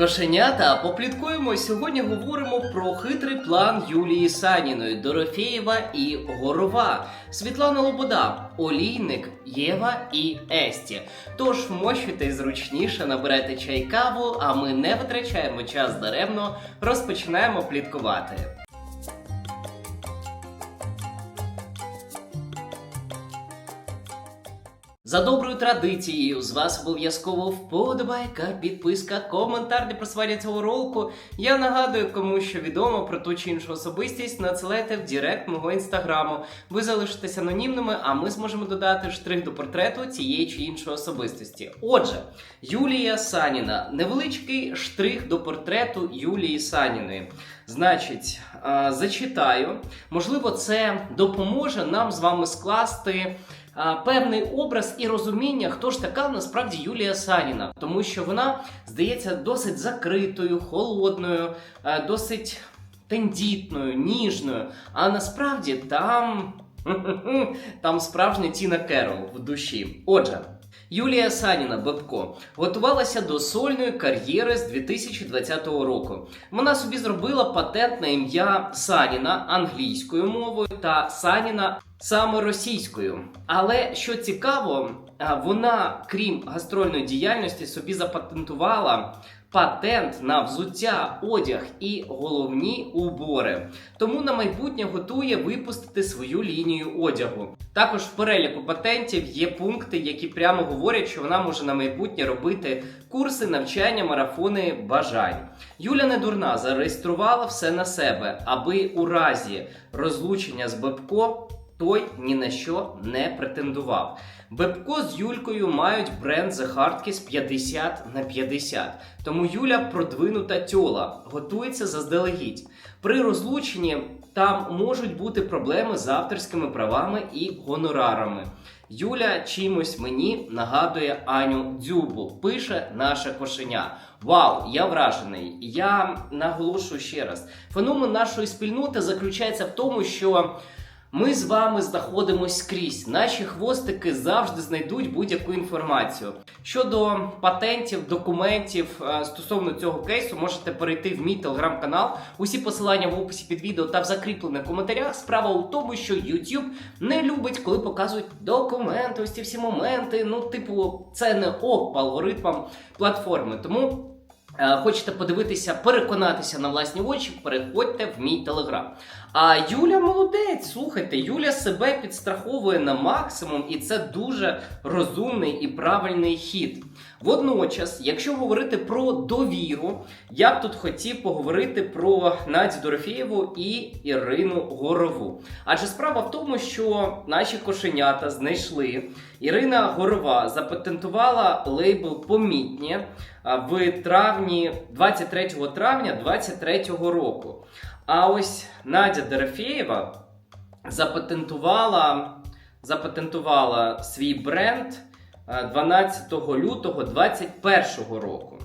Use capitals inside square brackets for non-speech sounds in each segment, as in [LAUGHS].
Кошенята, попліткуємо. Сьогодні говоримо про хитрий план Юлії Саніної, Дорофєєва і Горова, Світлана Лобода, Олійник, Єва і Есті. Тож вмощуйтесь зручніше, набирайте чай каву, а ми не витрачаємо час даремно, розпочинаємо пліткувати. За доброю традицією, з вас обов'язково вподобайка, підписка, коментар для просування цього ролику. Я нагадую, кому що відомо про ту чи іншу особистість, надсилайте в Директ мого інстаграму. Ви залишитесь анонімними, а ми зможемо додати штрих до портрету цієї чи іншої особистості. Отже, Юлія Саніна. Невеличкий штрих до портрету Юлії Саніної. Значить, зачитаю. Можливо, це допоможе нам з вами скласти а, певний образ і розуміння, хто ж така насправді Юлія Саніна, тому що вона здається досить закритою, холодною, е, досить тендітною, ніжною. А насправді там. [LAUGHS] Там справжня Тіна Керол в душі. Отже, Юлія Саніна Бебко готувалася до сольної кар'єри з 2020 року. Вона собі зробила патент на ім'я Саніна англійською мовою та Саніна саме російською. Але що цікаво, вона, крім гастрольної діяльності, собі запатентувала патент на взуття, одяг і головні убори. Тому на майбутнє готує випустити свою лінію одягу. Також в переліку патентів є пункти, які прямо говорять, що вона може на майбутнє робити курси навчання, марафони бажань. Юля не дурна, зареєструвала все на себе, аби у разі розлучення з Бебко той ні на що не претендував. Бебко з Юлькою мають бренд The Hard Kiss 50 на 50. Тому Юля продвинута тьола, готується заздалегідь. При розлученні там можуть бути проблеми з авторськими правами і гонорарами. Юля чимось мені нагадує Аню Дзюбу, пише наше кошеня. Вау, я вражений. Я наголошую ще раз. Феномен нашої спільноти заключається в тому, що ми з вами знаходимось скрізь. Наші хвостики завжди знайдуть будь-яку інформацію. Щодо патентів, документів е, стосовно цього кейсу, можете перейти в мій телеграм-канал. Усі посилання в описі під відео та в закріплених коментарях. Справа у тому, що YouTube не любить, коли показують документи, ось ці всі моменти. Ну, типу, це не ок по алгоритмам платформи. Тому. Е, Хочете подивитися, переконатися на власні очі, переходьте в мій телеграм. А Юля молодець, слухайте, Юля себе підстраховує на максимум, і це дуже розумний і правильний хід. Водночас, якщо говорити про довіру, я б тут хотів поговорити про Надю Дорофєєву і Ірину Горову. Адже справа в тому, що наші кошенята знайшли. Ірина Горова запатентувала лейбл Помітні в травні 23 травня 23 року. А ось Надя Дорофєєва запатентувала, запатентувала свій бренд 12 лютого 2021 року.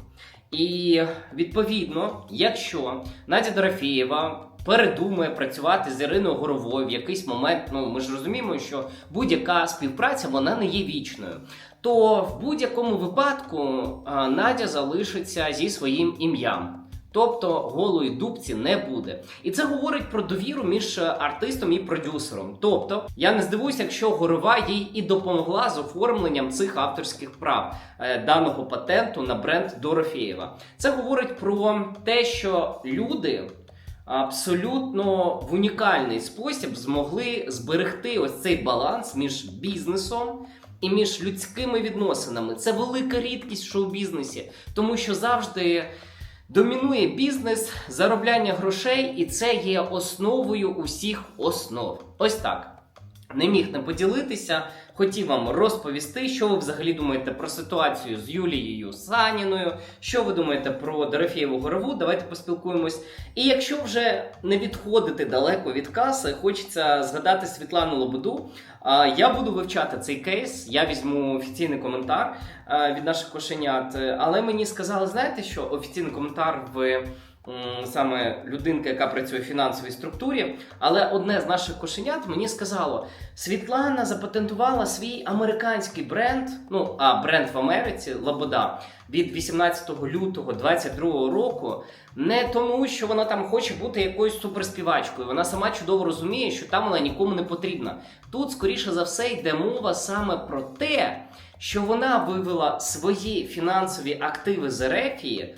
І відповідно, якщо Надя Дорофєєва передумає працювати з Іриною Горовою в якийсь момент, ну ми ж розуміємо, що будь-яка співпраця вона не є вічною. То в будь-якому випадку Надя залишиться зі своїм ім'ям. Тобто голої дубці не буде. І це говорить про довіру між е, артистом і продюсером. Тобто, я не здивуюся, якщо Горова їй і допомогла з оформленням цих авторських прав е, даного патенту на бренд Дорофєєва. Це говорить про те, що люди абсолютно в унікальний спосіб змогли зберегти ось цей баланс між бізнесом. І між людськими відносинами це велика рідкість в шоу-бізнесі, тому що завжди домінує бізнес, заробляння грошей, і це є основою усіх основ. Ось так. Не міг не поділитися, хотів вам розповісти, що ви взагалі думаєте про ситуацію з Юлією Саніною, що ви думаєте про Дорофєєву Горову. Давайте поспілкуємось. І якщо вже не відходити далеко від каси, хочеться згадати Світлану Лободу. Я буду вивчати цей кейс, я візьму офіційний коментар від наших кошенят. Але мені сказали, знаєте що, офіційний коментар в саме людинка, яка працює в фінансовій структурі. Але одне з наших кошенят мені сказало: Світлана запатентувала свій американський бренд, ну а бренд в Америці Лобода від 18 лютого 2022 року. Не тому, що вона там хоче бути якоюсь суперспівачкою. Вона сама чудово розуміє, що там вона нікому не потрібна. Тут, скоріше за все, йде мова саме про те, що вона вивела свої фінансові активи з Ерефії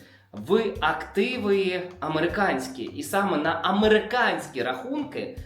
в активи американські, і саме на американські рахунки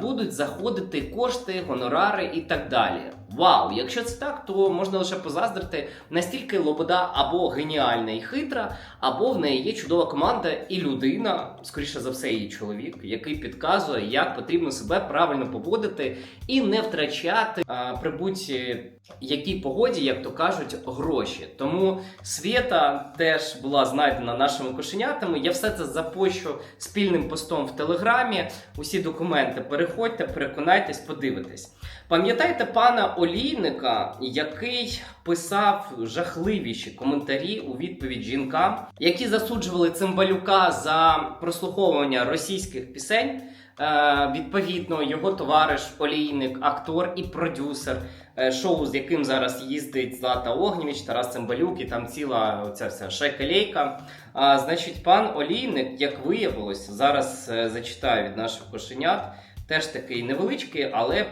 будуть заходити кошти, гонорари і так далі. Вау! Якщо це так, то можна лише позаздрити настільки Лобода або геніальна і хитра, або в неї є чудова команда і людина, скоріше за все, її чоловік, який підказує, як потрібно себе правильно поводити і не втрачати при будь-якій погоді, як то кажуть, гроші. Тому Свєта теж була знайдена нашими кошенятами. Я все це запощу спільним постом в телеграмі. Усі документи переходьте, переконайтесь, подивитесь. Пам'ятаєте пана Олійника, який писав жахливіші коментарі у відповідь жінкам, які засуджували цимбалюка за прослуховування російських пісень? Е, відповідно, його товариш Олійник, актор і продюсер е, шоу, з яким зараз їздить Злата Огнєвіч, Тарас Цимбалюк і там ціла ця вся шайка-лейка. А, значить, пан Олійник, як виявилось, зараз е, зачитаю від наших кошенят, теж такий невеличкий, але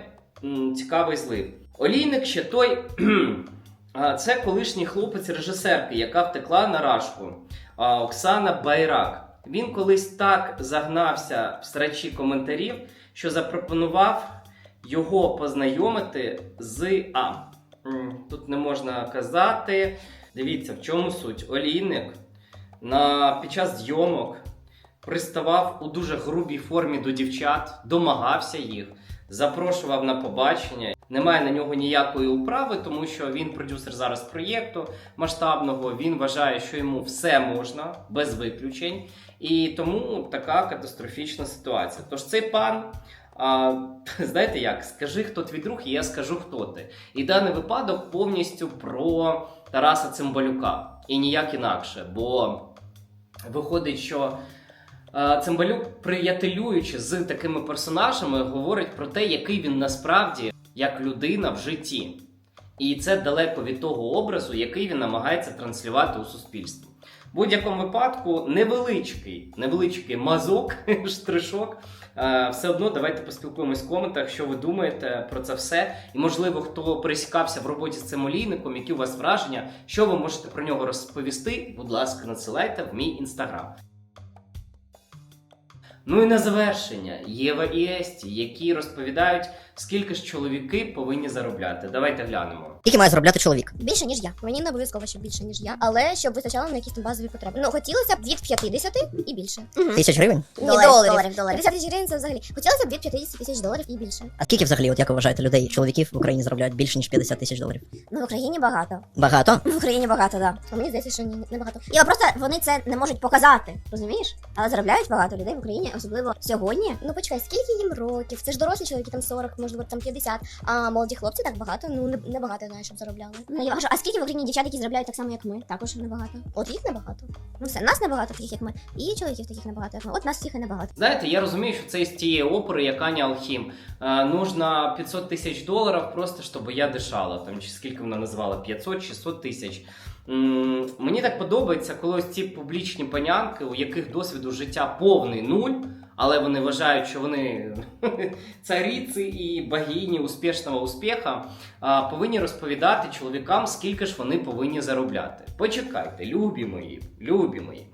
цікавий злив. Олійник ще той. [CLEARS THROAT] Це колишній хлопець режисерки, яка втекла на рашку. Оксана Байрак. Він колись так загнався в срачі коментарів, що запропонував його познайомити з А. Тут не можна казати. Дивіться, в чому суть. Олійник на, під час зйомок приставав у дуже грубій формі до дівчат, домагався їх, запрошував на побачення. Немає на нього ніякої управи, тому що він продюсер зараз проєкту масштабного. Він вважає, що йому все можна без виключень, і тому така катастрофічна ситуація. Тож цей пан. А, [LAUGHS] знаєте як, скажи, хто твій друг, і я скажу, хто ти. І даний випадок повністю про Тараса Цимбалюка. І ніяк інакше. Бо виходить, що Цимбалюк, приятелюючи з такими персонажами, говорить про те, який він насправді як людина в житті. І це далеко від того образу, який він намагається транслювати у суспільстві. В будь-якому випадку невеличкий, невеличкий мазок, [LAUGHS] штришок. Все одно давайте поспілкуємось в коментах, що ви думаєте про це все. І можливо, хто пересікався в роботі з цим олійником, які у вас враження, що ви можете про нього розповісти. Будь ласка, надсилайте в мій інстаграм. Ну і на завершення. Єва і Есті, які розповідають, скільки ж чоловіки повинні заробляти. Давайте глянемо. Скільки має заробляти чоловік? Більше ніж я. Мені не обов'язково, щоб більше ніж я, але щоб вистачало на якісь там базові потреби. Ну хотілося б від 50 і більше. Угу. Тисяч гривень? Ні, Доларів, доларів, доларів, доларів. 50 тисяч гривень це взагалі. Хотілося б від 50 тисяч доларів і більше. А скільки взагалі, от як ви вважаєте, людей, чоловіків в Україні заробляють більше ніж 50 тисяч доларів? Ну в Україні багато. Багато? В Україні багато, да. А мені здається, що ні, не багато. І просто вони це не можуть показати, розумієш? Але заробляють багато людей в Україні, особливо сьогодні. Ну почекай, скільки їм років? Це ж дорослі чоловіки, там 40, можливо, там 50. А молоді хлопці так багато, ну не, не багато знаю, щоб заробляли. Ну я кажу, а скільки в Україні дівчат, які заробляють так само, як ми? Також небагато. От їх небагато. Ну все, нас небагато таких, як ми, і чоловіків таких небагато, як ми. От нас всіх і небагато. Знаєте, я розумію, що це із тієї опери, як Аня Алхім. Е, нужно 500 тисяч доларів просто, щоб я дишала. Там чи скільки вона називала? 500-600 тисяч. М, Мені так подобається, коли ось ці публічні панянки, у яких досвіду життя повний нуль, але вони вважають, що вони [LAUGHS] цариці і богині успішного успіха, повинні розповідати чоловікам, скільки ж вони повинні заробляти. Почекайте, любі мої, любі мої.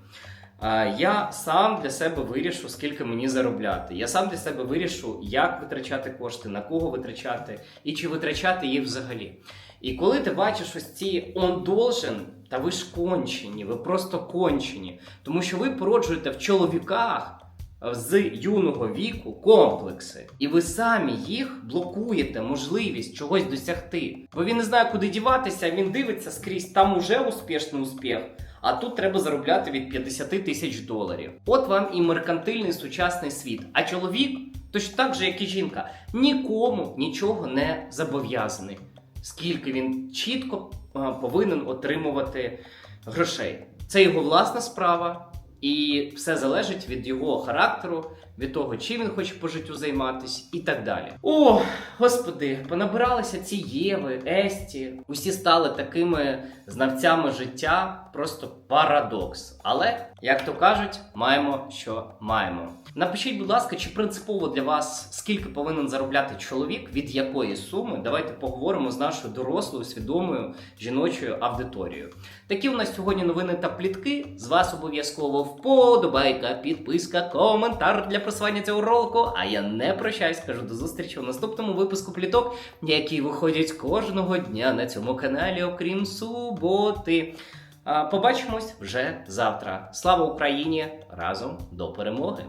Я сам для себе вирішу, скільки мені заробляти. Я сам для себе вирішу, як витрачати кошти, на кого витрачати і чи витрачати їх взагалі. І коли ти бачиш ось ці он должен, та ви ж кончені, ви просто кончені, тому що ви породжуєте в чоловіках з юного віку комплекси, і ви самі їх блокуєте можливість чогось досягти. Бо він не знає, куди діватися, він дивиться скрізь, там уже успішний успіх. А тут треба заробляти від 50 тисяч доларів. От вам і меркантильний сучасний світ. А чоловік, точно так же, як і жінка, нікому нічого не зобов'язаний. Скільки він чітко е, повинен отримувати грошей. Це його власна справа. І все залежить від його характеру, від того, чим він хоче по життю займатися, і так далі. О, господи, понабиралися ці Єви, Есті. Усі стали такими знавцями життя. Просто парадокс. Але, як то кажуть, маємо, що маємо. Напишіть, будь ласка, чи принципово для вас скільки повинен заробляти чоловік, від якої суми? Давайте поговоримо з нашою дорослою, свідомою жіночою аудиторією. Такі у нас сьогодні новини та плітки. З вас обов'язково вподобайка, підписка, коментар для просування цього ролику. А я не прощаюсь, кажу до зустрічі у наступному випуску пліток, які виходять кожного дня на цьому каналі, окрім суботи. Побачимось вже завтра. Слава Україні! Разом до перемоги!